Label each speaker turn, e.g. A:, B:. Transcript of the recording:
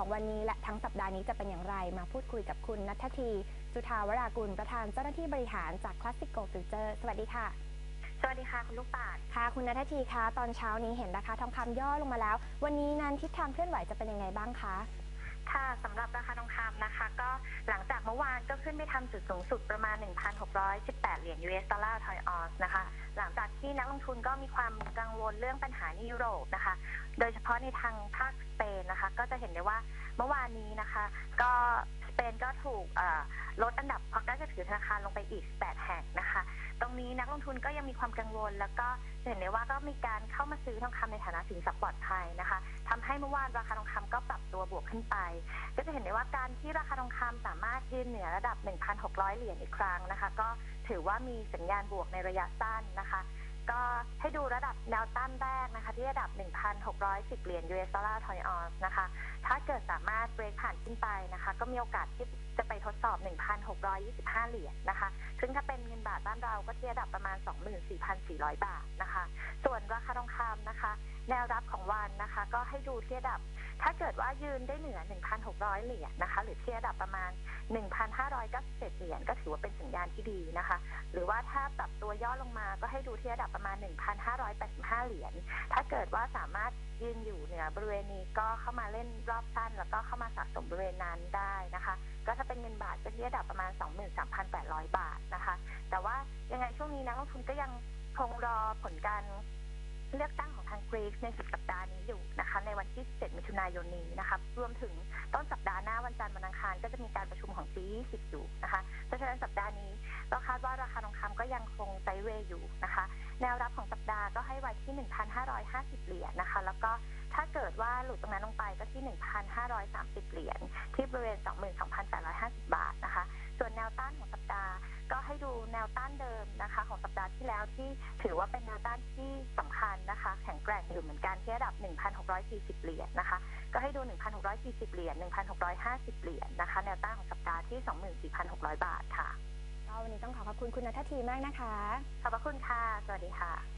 A: ของวันนี้และทั้งสัปดาห์นี้จะเป็นอย่างไร มาพูดคุยกับคุณนัทที จุธาวรากุลประธานเจ้าหน้าที่บริหารจาก Classico Future สวัสดีค่ะ
B: สวัสดีค่ะ คุณลูกปาด
A: ค่ะ คุณนัททีคะตอนเช้านี้เห็นราคาทองคำย่อลงมาแล้ว วันนี้นั้นทิศทางเคลื่อนไหวจะเป็นยังไงบ้างคะ
B: ค่ะสำหรับราคาทองคำนะคะ ก็หลังจากเมื่อวานก็ขึ้นไปทำจุดสูงสุดประมาณ 1,618 เหรียญ US ดอลลาร์ทอยออสนะคะ หลังจากที่นักลงทุนก็มีความกังวลเรื่องปัญหาในยุโรปนะคะ โดยเฉพาะในทางภาคสเปนนะคะ ก็จะเห็นได้ว่าเมื่อวานนี้นะคะ ก็สเปนก็ถูกลดอันดับความน่าเชื่อถือธนาคารลงไปอีก 8 แห่งนะคะ ตรงนี้นักลงทุนก็ยังมีความกังวล แล้วก็จะเห็นได้ว่าก็มีการเข้ามาซื้อทองคำในฐานะสินทรัพย์ปลอดภัยนะคะทำให้เมื่อวานราคาทองคำก็ปรับตัวบวกขึ้นไป ก็จะเห็นได้ว่าการที่ราคาทองคำสามารถยืนเหนือระดับ 1,600 เหรียญอีกครั้งนะคะ ก็ถือว่ามีสัญญาณบวกในระยะสั้นนะคะ ก็ ให้ดูระดับแนวต้านแรกนะคะที่ระดับ 1,610 เหรียญ US ดอลลาร์ทอยออสนะคะ ถ้าเกิดสามารถเบรกผ่านขึ้นไปนะคะ ก็มีโอกาสที่ ไปทดสอบ 1,625 เหรียญนะคะ ซึ่งถ้าเป็นเงินบาทบ้านเราก็ที่ระดับประมาณ 24,400 บาทนะคะ ส่วนราคาทองคำนะคะ แนวรับของวันนะคะ ก็ให้ดูที่ระดับ ถ้าเกิดว่ายืนได้เหนือ 1,600 เหรียญนะคะ หรือที่ระดับประมาณ 1,597 เหรียญก็ถือว่าเป็นสัญญาณที่ดีนะคะ หรือว่าถ้าปรับตัวย่อลงมาก็ให้ดูที่ระดับประมาณ 1,585 เหรียญ ถ้าเกิดว่าสามารถยืนอยู่เหนือบริเวณนี้ก็เข้ามาเล่นรอบสั้น แล้วก็เข้ามาสะสมบริเวณนั้นได้นะคะ ก็ถ้าเป็นเงินบาทก็ที่ระดับประมาณ 23,800 บาทนะคะ แต่ว่ายังไงช่วงนี้นักลงทุนก็ยังคงรอผลการเลือกตั้งของทางกรีซในสุดสัปดาห์นี้อยู่นะคะ ในวันที่ 17 มิถุนายนนี้นะคะรวมถึงต้นสัปดาห์หน้าวันจันทร์วันอังคารก็จะมีการประชุมของ G20 อยู่นะคะเพราะฉะนั้นสัปดาห์นี้ก็คาดว่าราคาทองคำก็ยังคงไซเวย์อยู่นะคะ แนวรับของสัปดาห์ก็ให้ไว้ที่ 1,550 เหรียญนะคะ แล้วก็ถ้าเกิดว่าหลุดตรงนั้นลงไปก็ที่ 1,530 เหรียญที่บริเวณ 22,850 แล้วที่ถือว่าเป็นแนวต้านที่สำคัญนะคะ แข็งแกร่งอยู่เหมือนกันที่ระดับ 1,640 เหรียญนะคะ ก็ให้ดู 1,640 เหรียญ 1,650 เหรียญนะคะ แนวต้านของสัปดาห์ที่ 24,600 บาทค่ะ
A: ก็วันนี้ต้องขอขอบคุณคุณนัททีมากนะคะ
B: ขอบพระคุณค่ะ สวัสดีค่ะ